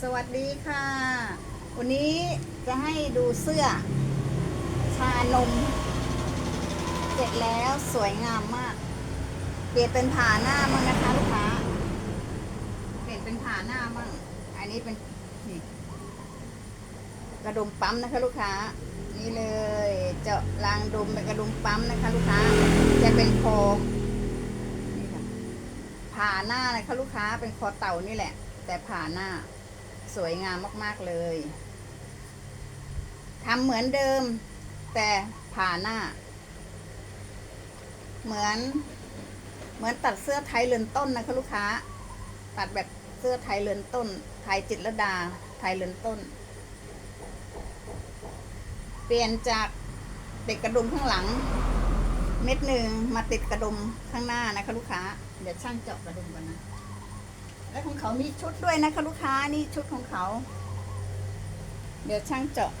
สวัสดีค่ะ วันนี้จะให้ดูเสื้อ ชานม เสร็จแล้วสวยงามมาก เปลี่ยนเป็นผ่าหน้ามั้งนะคะลูกค้า เปลี่ยนเป็นผ่าหน้ามั่ง อันนี้เป็นนี่กระดุมปั๊มนะคะ ลูกค้า นี่เลย เจาะรางดุมเป็นกระดุมปั๊มนะคะ ลูกค้า จะเป็นคอนี่ค่ะผ่าหน้านะคะลูกค้าเป็นคอเต่านี่แหละ แต่ผ่าหน้า สวยงามมากๆเลยทำเหมือนเดิม แต่ผ่าหน้า เหมือน เหมือนตัดเสื้อไทยเรือนต้นนะคะลูกค้า ตัดแบบเสื้อไทยเรือนต้น ไทยจิตรดา ไทยเรือนต้น เปลี่ยนจากติดกระดุมข้างหลัง เม็ดหนึ่งมาติดกระดุมข้างหน้านะคะลูกค้า เดี๋ยวช่างเจาะกระดุมกันนะ และของเขามีชุดด้วยนะคะลูกค้านี่ชุดของเขา เดี๋ยวช่างเจาะ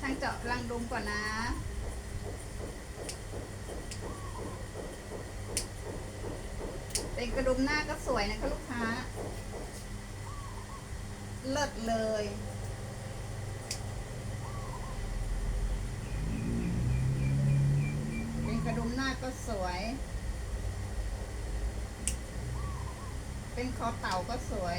ช่างเจาะรังดุมก่อนนะเป็นกระดุมหน้าก็สวยนะคะลูกค้า เลิศเลย เป็นกระดุมหน้าก็สวย เป็นคอเต่าก็สวย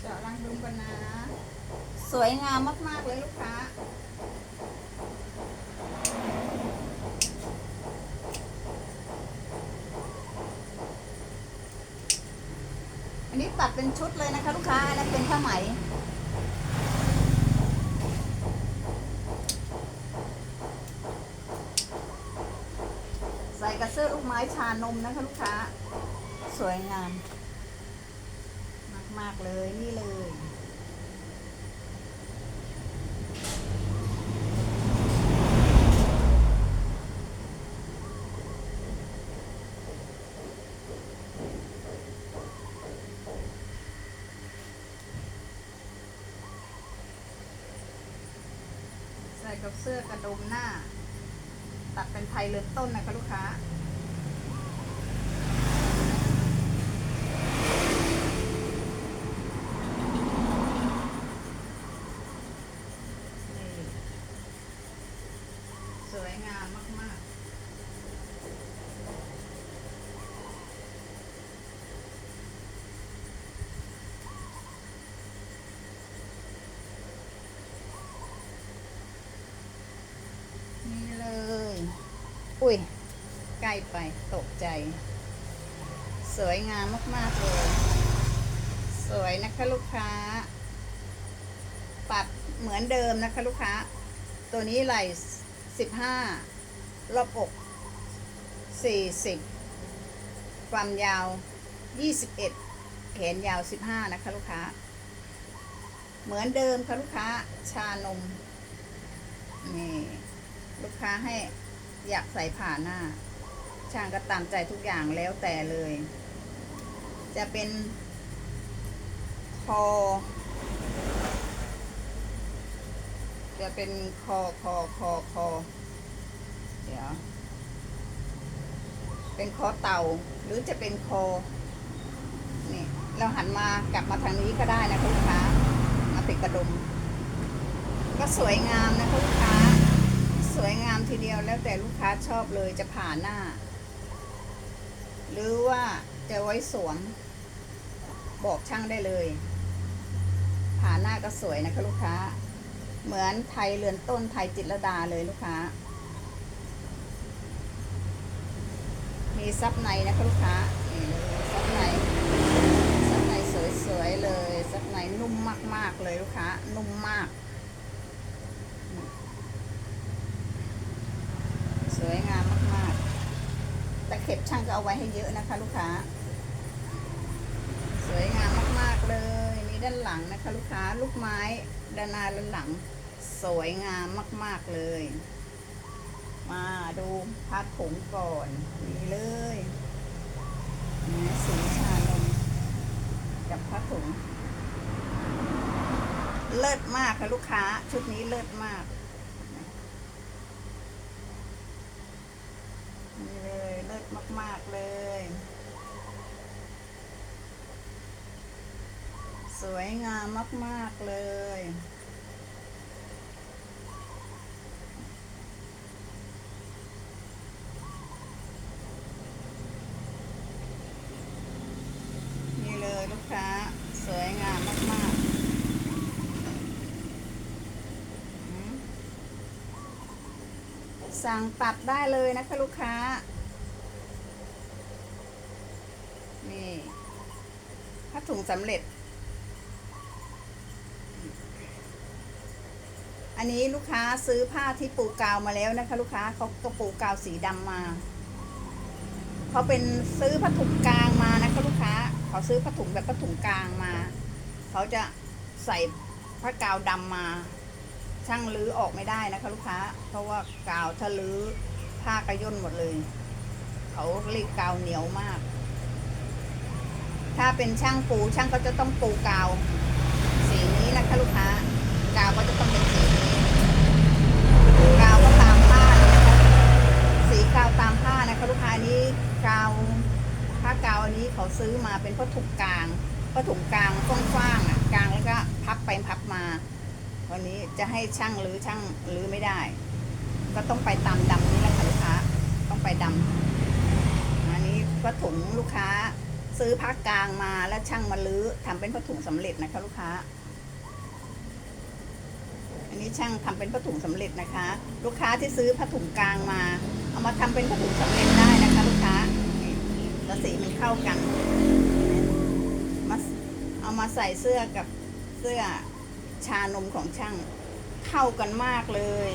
เจาะรังดุมกันนะ สวยงามมากๆเลยลูกค้า อันนี้ตัดเป็นชุดเลยนะคะลูกค้าอันนั้นเป็นผ้าไหมใส่กระเสื้อลูกไม้ชานมนะคะลูกค้า สวยงาม มาก ๆ เลยนี่เลย ใส่ กับเสื้อกระดุมหน้า ตัดเป็นไทยเลือนต้นนะคะลูกค้าสวยงามมากๆ นี่เลย อุ้ย ใกล้ไปตกใจ สวยงามมากๆเลย สวยนะคะลูกค้าปัดเหมือนเดิมนะคะลูกค้า ตัวนี้ไหล่สิบห้ารอบอกสี่สิบความยาวยี่สิบเอ็ดแขนยาวสิบห้านะคะลูกค้า เหมือนเดิมค่ะลูกค้าชานมนี่ลูกค้าให้อยากใส่ผ่าหน้า ช่างก็ตามใจทุกอย่างแล้วแต่เลย จะเป็นคอ จะเป็นคอคอคอคอเดี๋ยว เป็นคอเต่าหรือจะเป็นคอ นี่ เราหันมากลับมาทางนี้ก็ได้นะคะลูกค้า มาติดกระดุม ก็สวยงามนะคะลูกค้า สวยงามทีเดียวแล้วแต่ลูกค้าชอบเลยจะผ่าหน้า หรือว่าจะไว้สวม บอกช่างได้เลย ผ่าหน้าก็สวยนะคะลูกค้า เหมือนไทยเรือนต้นไทยจิตรดาเลยลูกค้า มีซับในนะคะลูกค้านี่ซับในซับในสวยๆเลยซับในนุ่มมากๆเลยลูกค้า นุ่มมาก สวยงามมาก ๆ แต่ะเข็บ ช่างก็เอาไว้ให้เยอะนะคะ ลูกค้า สวยงามมากๆเลยนี่ด้านหลังนะคะ ลูกค้าลูกไม้ด้านหน้าด้านหลัง สวยงามมาก ๆเลย มาดูพัดผงก่อนนี่เลยนะสีชานมกับผ้าถุงเลิศมากค่ะลูกค้า ชุดนี้เลิศมาก นี่เลยเลิศมาก ๆ เลย สวยงามมาก ๆ เลย นี่เลยลูกค้า สวยงามมาก ๆสั่งตัดได้เลยนะคะลูกค้า นี่ผ้าถุงสำเร็จ อันนี้ลูกค้าซื้อผ้าที่ปูกาวมาแล้วนะคะ ลูกค้าเขาก็ปูกาวสีดำมาเขาเป็นซื้อผ้าถุงกลางมานะคะลูกค้าเขาซื้อผ้าถุงแบบผ้าถุงกลางมาเขาจะใส่ผ้ากาวดำมา ช่างรื้อออกไม่ได้นะคะ ลูกค้า เพราะว่ากาวถ้ารื้อผ้ากระย่นหมดเลยเขาเรียกกาวเหนียวมาก ถ้าเป็นช่างปูช่างก็จะต้องปูกาวสีนี้นะคะ ลูกค้ากาวก็จะต้องเป็นสีนี้กาวก็ตามผ้าเลยนะคะสีกาวตามผ้านะคะ ลูกค้าอันนี้กาวผ้ากาวอันนี้เขาซื้อมาเป็นผ้าถุงกลางผ้าถุงกลางกว้างๆอะกลางแล้วก็พับไปพับมา วันนี้จะให้ช่างหรือช่างหรือไม่ได้ ก็ต้องไปตามดำนี่แหละค่ะลูกค้าต้องไปดำอันนี้ผ้าถุงลูกค้าซื้อผ้ากลางมาแล้วช่างมาลื้อทำเป็นผ้าถุงสำเร็จนะคะลูกค้า อันนี้ช่างทำเป็นผ้าถุงสำเร็จนะคะ ลูกค้าที่ซื้อผ้าถุงกลางมา เอามาทำเป็นผ้าถุงสำเร็จได้นะคะ แล้วสีมันเข้ากันมาเอามาใส่เสื้อกับเสื้อชานมของช่างเข้ากันมากเลย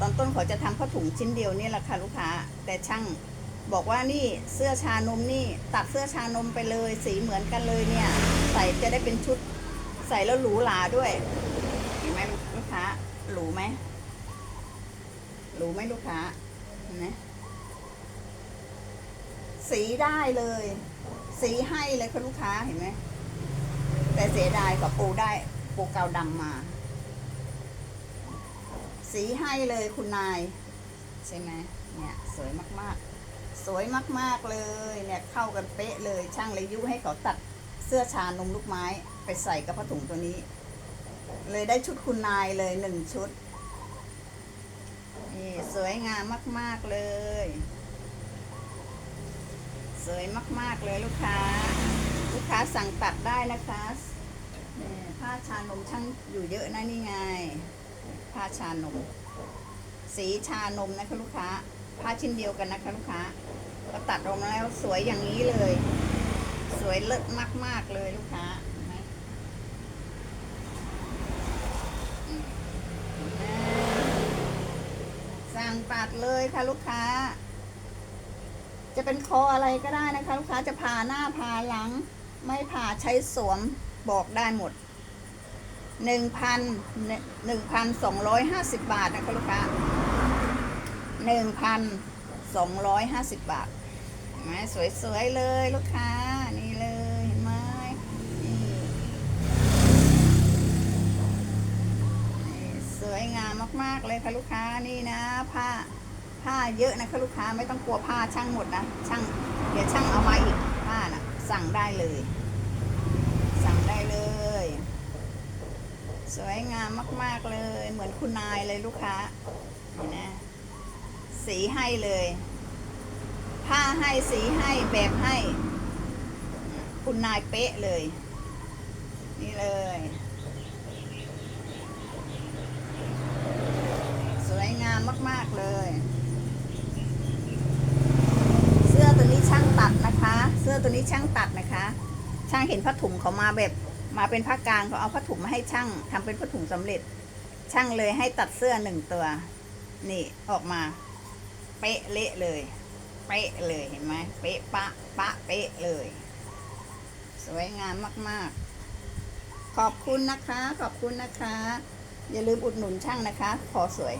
ตอนต้นเขาจะทำผ้าถุงชิ้นเดียวนี่แหละค่ะลูกค้า แต่ช่างบอกว่านี่เสื้อชานมนี่ตัดเสื้อชานมไปเลย สีเหมือนกันเลยเนี่ย ใส่จะได้เป็นชุดใส่แล้วหรูหราด้วยเห็นไหมลูกค้าหรูไหมหรูไหมลูกค้าเห็นไหม สีได้เลย สีให้เลยค่ะลูกค้าเห็นไหมแต่เสียดายกับปูได้ปูกาวดำมา สีให้เลยคุณนาย ใช่ไหมเนี่ยสวยมากๆ สวยมากๆเลยเนี่ยเข้ากันเป๊ะเลยช่างเลยยุให้เขาตัดเสื้อชานมลูกไม้ไปใส่กับผ้าถุงตัวนี้ เลยได้ชุดคุณนายเลยหนึ่งชุดนี่สวยงามมาก ๆเลย สวยมากๆเลยลูกค้า ลูกค้าสั่งตัดได้นะคะผ้าชานมช่างอยู่เยอะนะนี่ไง ผ้าชานม สีชานมนะคะลูกค้า ผ้าชิ้นเดียวกันนะคะลูกค้าก็ตัดออกมาแล้วสวยอย่างนี้เลย สวยเลิศมาก ๆ เลยลูกค้าสั่งตัดเลยค่ะลูกค้า จะเป็นคออะไรก็ได้นะคะลูกค้าจะผ่าหน้าผ่าหลัง ไม่ผ่าใช้สวมบอกได้หมดหนึ่งพันหนึ่งพันสองร้อยห้าสิบบาทนะคะลูกค้าหนึ่งพันสองร้อยห้าสิบบาทไหมสวยๆเลยลูกค้านี่เลยเห็นไหมนี่สวยงามมากๆเลยค่ะลูกค้านี่นะผ้า ผ้าเยอะนะคะลูกค้าไม่ต้องกลัวผ้าช่างหมดนะช่างเดี๋ยวช่างเอามาอีกผ้าน่ะ สั่งได้เลย สั่งได้เลย สวยงามมาก ๆเลย เหมือนคุณนายเลยลูกค้าเห็นนะสีให้เลย ผ้าให้สีให้แบบให้ คุณนายเป๊ะเลย นี่เลย สวยงามมาก ๆ เลย เสื้อตัวนี้ช่างตัดนะคะ เสื้อตัว นี้ช่างตัดนะคะ ช่างเห็นผ้าถุงเขามาแบบมาเป็นผ้ากลางเขาเอาผ้าถุงมาให้ช่างทำเป็นผ้าถุงสำเร็จ ช่างเลยให้ตัดเสื้อหนึ่งตัว นี่ออกมา เป๊ะเละเลย เป๊ะเลยเห็นไหมเป๊ะปะปะเป๊ะเลย สวยงามมาก ๆ ขอบคุณนะคะ ขอบคุณนะคะ อย่าลืมอุดหนุนช่างนะคะ ขอสวย